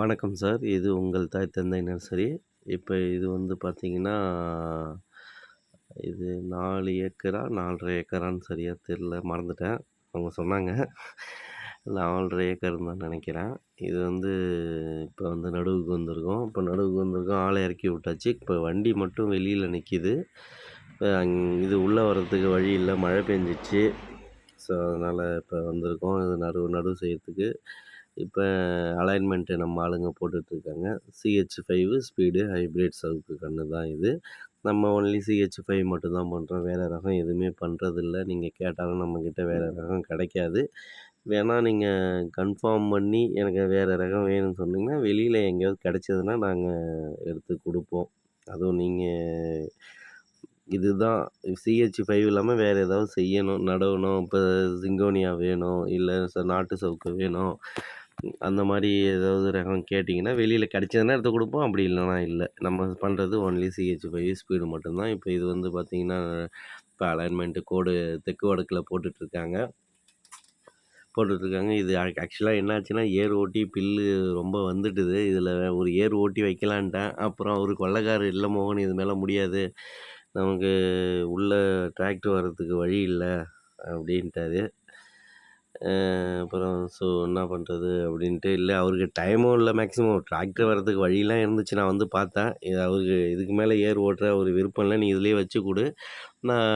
வணக்கம் சார். இது உங்கள் தாய் தந்தை நர்சரி. இப்போ இது வந்து பார்த்திங்கன்னா இது நாலு ஏக்கரா, 4 1/2 ஏக்கரான்னு சரியாக தெரியல. மறந்துட்டேன். அவங்க சொன்னாங்க. நாலரை ஏக்கர் தான் நினைக்கிறேன் இது வந்து இப்போ வந்து நடுவுக்கு வந்திருக்கோம். இப்போ நடுவுக்கு வந்திருக்கோம். ஆளை இறக்கி விட்டாச்சு. இப்போ வண்டி மட்டும் வெளியில் நிற்கிது இப்போ அங் இது உள்ளே வர்றதுக்கு வழி இல்லை மழை பெஞ்சிச்சு. ஸோ, அதனால் இப்போ வந்திருக்கோம். இது நடுவு நடுவு செய்கிறதுக்கு இப்போ அலைன்மெண்ட்டு நம்ம ஆளுங்க போட்டுட்ருக்காங்க. CH5 ஸ்பீடு ஹைபிரிட் சவுக்கு கன்று தான் இது. நம்ம ஒன்லி CH5 மட்டும் தான் பண்ணுறோம் வேறு ரகம் எதுவுமே பண்ணுறதில்ல நீங்கள் கேட்டாலும் நம்மக்கிட்ட வேறு ரகம் கிடைக்காது. வேணால் நீங்கள் கன்ஃபார்ம் பண்ணி எனக்கு வேறு ரகம் வேணும்னு சொன்னீங்கன்னா, வெளியில் எங்கேயாவது கெடைச்சதுன்னா நாங்கள் எடுத்து கொடுப்போம். அதுவும் நீங்கள் இதுதான். சிஹெச் ஃபைவ் இல்லாமல் வேறு ஏதாவது செய்யணும், நடவணும் இப்போ சிங்கோனியா வேணும், இல்லை ச நாட்டு சவுக்கு வேணும். அந்த மாதிரி ஏதாவது ரகம் கேட்டிங்கன்னா வெளியில் கிடச்சதுன்னா எடுத்து கொடுப்போம் அப்படி இல்லைனா இல்லை நம்ம பண்ணுறது ஒன்லி சிஹெச் ஃபைவ் ஸ்பீடு மட்டும்தான் இப்போ இது வந்து பார்த்திங்கன்னா இப்போ அலைன்மெண்ட்டு கோடு தெற்கு வடக்கில் போட்டுட்ருக்காங்க. போட்டுட்ருக்காங்க. இது ஆக்சுவலாக என்னாச்சுன்னா ஏர் ஓட்டி பில்லு ரொம்ப வந்துட்டுது. இதில் ஒரு ஏர் ஓட்டி வைக்கலான்ட்டேன். அப்புறம் அவரு கொள்ளக்காரர் இல்லை மோகன் இது மேலே முடியாது. நமக்கு உள்ள டிராக்டர் வர்றதுக்கு வழி இல்லை அப்படின்ட்டாரு. அப்புறம் ஸோ என்ன பண்ணுறது அப்படின்ட்டு, இல்லை அவருக்கு டைமும் இல்லை மேக்ஸிமம். டிராக்டர் வர்றதுக்கு வழிலாம் இருந்துச்சு. நான் வந்து பார்த்தேன். இது அவருக்கு இதுக்கு மேலே ஏர் ஓட்டுற ஒரு விருப்பம் இல்லை "நீ இதிலே வச்சு கொடு நான்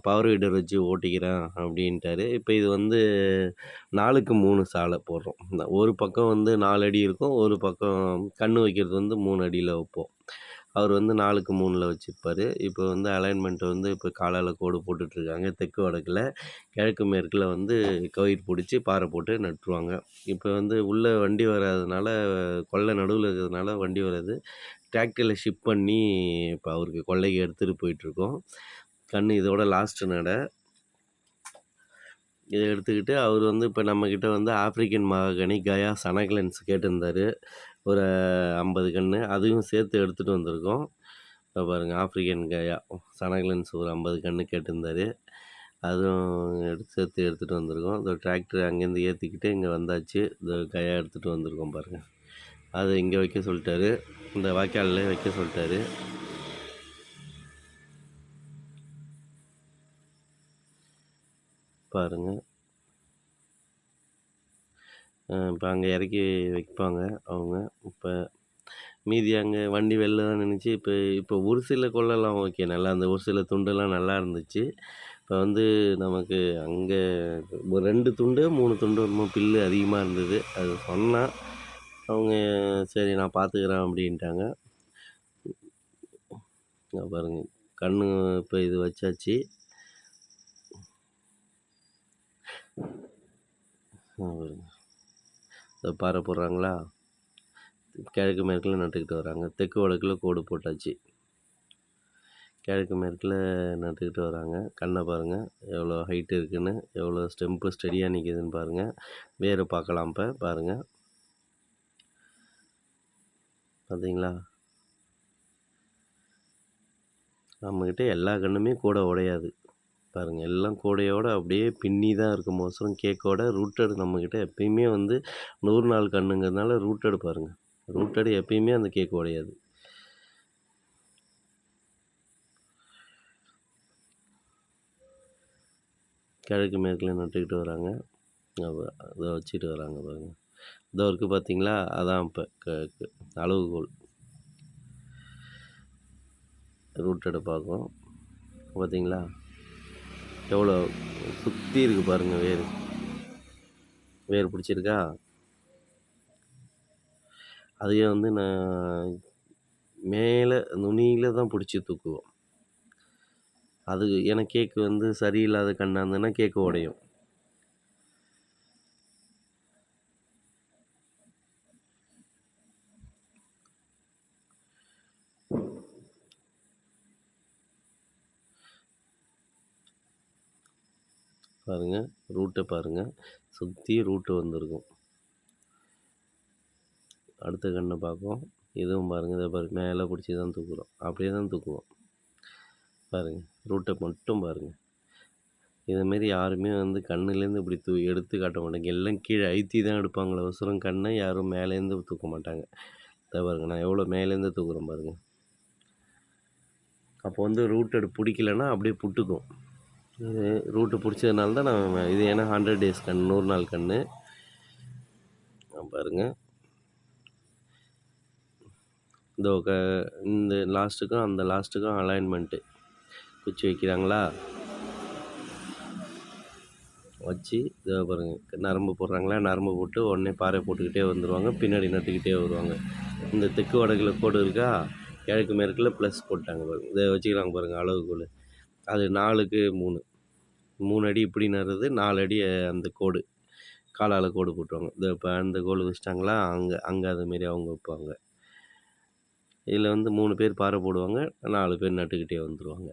பவர் வீடர் வச்சு ஓட்டிக்கிறேன்." அப்படின்ட்டாரு. இப்போ இது வந்து நாலுக்கு மூணு சாலை போடுறோம். ஒரு பக்கம் வந்து நாலு அடி இருக்கும். ஒரு பக்கம் கன்று வைக்கிறது வந்து மூணு அடியில் வைப்போம். அவர் வந்து நாலுக்கு மூணில் வச்சுருப்பார் இப்போ வந்து அலைன்மெண்ட் வந்து இப்போ காலால் கோடு போட்டுட்ருக்காங்க. தெற்கு வடக்கில் கிழக்கு மேற்கில் வந்து கயிறு பிடிச்சி பாறை போட்டு நட்டுருவாங்க. இப்போ வந்து உள்ளே வண்டி வராதனால, கொல்லை நடுவில் இருக்கிறதுனால வண்டி வராது. டிராக்டரில் ஷிப் பண்ணி இப்போ அவருக்கு கொல்லைக்கு எடுத்துகிட்டு போயிட்டுருக்கோம். கண் இதோட லாஸ்ட்டு நட. இதை எடுத்துக்கிட்டு அவர் வந்து இப்போ நம்மக்கிட்ட வந்து ஆஃப்ரிக்கன் மகாகனி, கயா, சனக்லன்ஸ் கேட்டிருந்தாரு. ஒரு ஐம்பது கன்று அதையும் சேர்த்து எடுத்துகிட்டு வந்திருக்கோம். இப்போ பாருங்கள் ஆஃப்ரிக்கன் கயா, சனக்லன்ஸ் ஒரு ஐம்பது கன்று கேட்டிருந்தாரு. அதுவும் எடுத்து சேர்த்து எடுத்துகிட்டு வந்திருக்கோம். இந்த டிராக்டர் அங்கேருந்து ஏற்றிக்கிட்டு இங்கே வந்தாச்சு. இந்த கயா எடுத்துகிட்டு வந்திருக்கோம் பாருங்கள் அதை இங்கே வைக்க சொல்லிட்டாரு இந்த வாய்க்காலில் வைக்க சொல்லிட்டாரு பாருங்கள் இப்போ அங்கே இறக்கி வைப்பாங்க அவங்க. இப்போ மீதி அங்கே வண்டி வெளில தான் நின்னுச்சு. இப்போ இப்போ ஒரு சில கொள்ளலாம் ஓகே. நல்லா அந்த ஒரு சில துண்டெல்லாம் நல்லா இருந்துச்சு. இப்போ வந்து நமக்கு அங்கே ஒரு ரெண்டு துண்டு, மூணு துண்டு என்னமோ பில்லு அதிகமாக இருந்தது. அது சொன்னால் அவங்க சரி நான் பார்த்துக்கிறேன் அப்படின்ட்டாங்க. பாருங்கள் கண்ணு இப்போ இது வச்சாச்சு. இங்க பாருங்க. இதோ பார போடுறாங்களா? கிழக்கு மேற்கில் நட்டுக்கிட்டு வராங்க. தெற்கு வடக்கில் கோடு போட்டாச்சு. கிழக்கு மேற்கில் நட்டுக்கிட்டு வராங்க. கண்ணை பாருங்கள் எவ்வளோ ஹைட் இருக்குதுன்னு எவ்வளோ ஸ்டெம்பு ஸ்டடியாக நிற்கிதுன்னு பாருங்கள் வேறு பார்க்கலாம் இப்போ பாருங்கள் பார்த்தீங்களா? நம்மக்கிட்ட எல்லா கண்ணுமே கூட உடையாது. பாருங்கள் எல்லாம் கூடையோடு அப்படியே பின்னி தான் இருக்கும். மொசரம் கேக்கோட ரூட்டடு நம்மக்கிட்ட எப்பயுமே வந்து நூறு நாள் கண்ணுங்கிறதுனால ரூட்டடு பாருங்கள் ரூட்டடு எப்பயுமே அந்த கேக் உடையாது. கிழக்கு மேற்கில் நட்டுக்கிட்டு வராங்க. அதை வச்சுக்கிட்டு வச்சுட்டு வராங்க பாருங்க. இதோ இருக்குது பார்த்தீங்களா? அதான் இப்போ க அளவுகோல். ரூட்டடு பார்க்கும். பார்த்தீங்களா? எவ்வளோ சுற்றி இருக்கு பாருங்கள் வேர் வேர் பிடிச்சிருக்கா அதையே வந்து நான் மேலே நுனியில் தான் பிடிச்சி தூக்குவோம். அது ஏன்னா கேக்கு வந்து சரியில்லாத கண்ணாக இருந்ததுன்னா கேக்கு உடையும். பாருங்கள் ரூட்டை பாருங்கள் சுற்றி ரூட்டு வந்திருக்கும். அடுத்த கண்ணை பார்க்கும் இதுவும் பாருங்க. இதை பாருங்க. மேலே பிடிச்சி தான் தூக்குறோம். அப்படியே தான் தூக்குவோம். பாருங்கள் ரூட்டை மட்டும் பாருங்கள் இதுமாரி யாருமே வந்து கண்ணுலேருந்து இப்படி தூ எடுத்து காட்ட மாட்டாங்க எல்லாம் கீழே ஐத்தி தான் எடுப்பாங்களே அவசரம் கண்ணை யாரும் மேலேருந்து தூக்க மாட்டாங்க இதை பாருங்கள் நான் எவ்வளோ மேலேருந்து தூக்குறேன் பாருங்கள் அப்போ வந்து ரூட்டட் பிடிக்கலன்னா அப்படியே புட்டுக்கும் இது ரூட்டு பிடிச்சதுனால தான் நான் இது ஏன்னா ஹண்ட்ரட் டேஸ் கண் நூறு நாள் கன்று பாருங்கள் இந்த க இந்த லாஸ்ட்டுக்கும் அந்த லாஸ்ட்டுக்கும் அலைன்மெண்ட்டு குச்சி வைக்கிறாங்களா? வச்சு இதை பாருங்க நரம்பு போடுறாங்களா? நரம்பு போட்டு உடனே பாறை போட்டுக்கிட்டே வந்துடுவாங்க பின்னாடி நட்டுக்கிட்டே வருவாங்க. இந்த தெற்கு வடக்கில் கோடு இருக்கா? கிழக்கு மேற்கில் ப்ளஸ் போட்டாங்க பாருங்க. இதை வச்சுக்கிறாங்க பாருங்கள் அளவுக்குள்ளே அது நாலுக்கு மூணு. மூணு அடி இப்படி நடுறது நாலு அடி அந்த கோடு காலால் கோடு போட்டுருவாங்க இந்த இப்போ அந்த கோல் வச்சிட்டாங்களா அங்கே அங்கே அதுமாரி அவங்க வைப்பாங்க. இதில் வந்து மூணு பேர் பாறை போடுவாங்க நாலு பேர் நட்டுக்கிட்டே வந்துடுவாங்க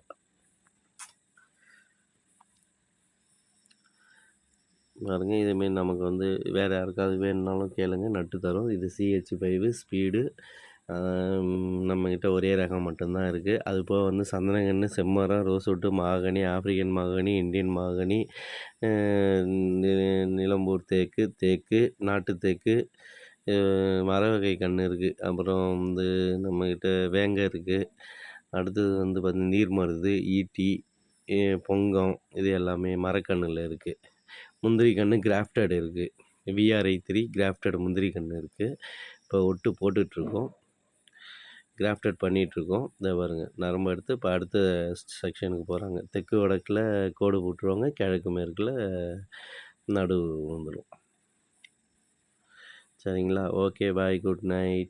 பாருங்க இதேமாரி நமக்கு வந்து வேறு யாருக்காவது வேணுனாலும் கேளுங்க நட்டு தரோம். இது சிஹெச் ஃபைவு ஸ்பீடு நம்மக்கிட்ட ஒரே ரகம் மட்டும்தான் இருக்குது அது போக வந்து சந்தனங்கன்று செம்மரம் ரோஸ்வுட்டு மாகனி ஆப்பிரிக்கன் மாகனி இந்தியன் மாகனி நிலம்பூர் தேக்கு தேக்கு நாட்டு தேக்கு மர வகை கன்று இருக்குது அப்புறம் வந்து நம்மக்கிட்ட வேங்க இருக்குது அடுத்தது வந்து பார்த்திங்கன்னா நீர் மருது ஈட்டி பொங்கம் இது எல்லாமே மரக்கண்ணில் இருக்குது முந்திரி கன்று கிராஃப்டட் இருக்குது விஆர்ஐ த்ரீ கிராஃப்டட் முந்திரி கன்று இருக்குது இப்போ ஒட்டு போட்டுட்ருக்கோம். கிராஃப்டட் பண்ணிகிட்ருக்கோம். இதை பாருங்கள் நரம்பு எடுத்து இப்போ அடுத்த செக்ஷனுக்கு போகிறாங்க தெற்கு வடக்கில் கோடு போட்டுருவாங்க கிழக்கு மேற்கில் நடு வந்துடும் சரிங்களா? Okay bye good night.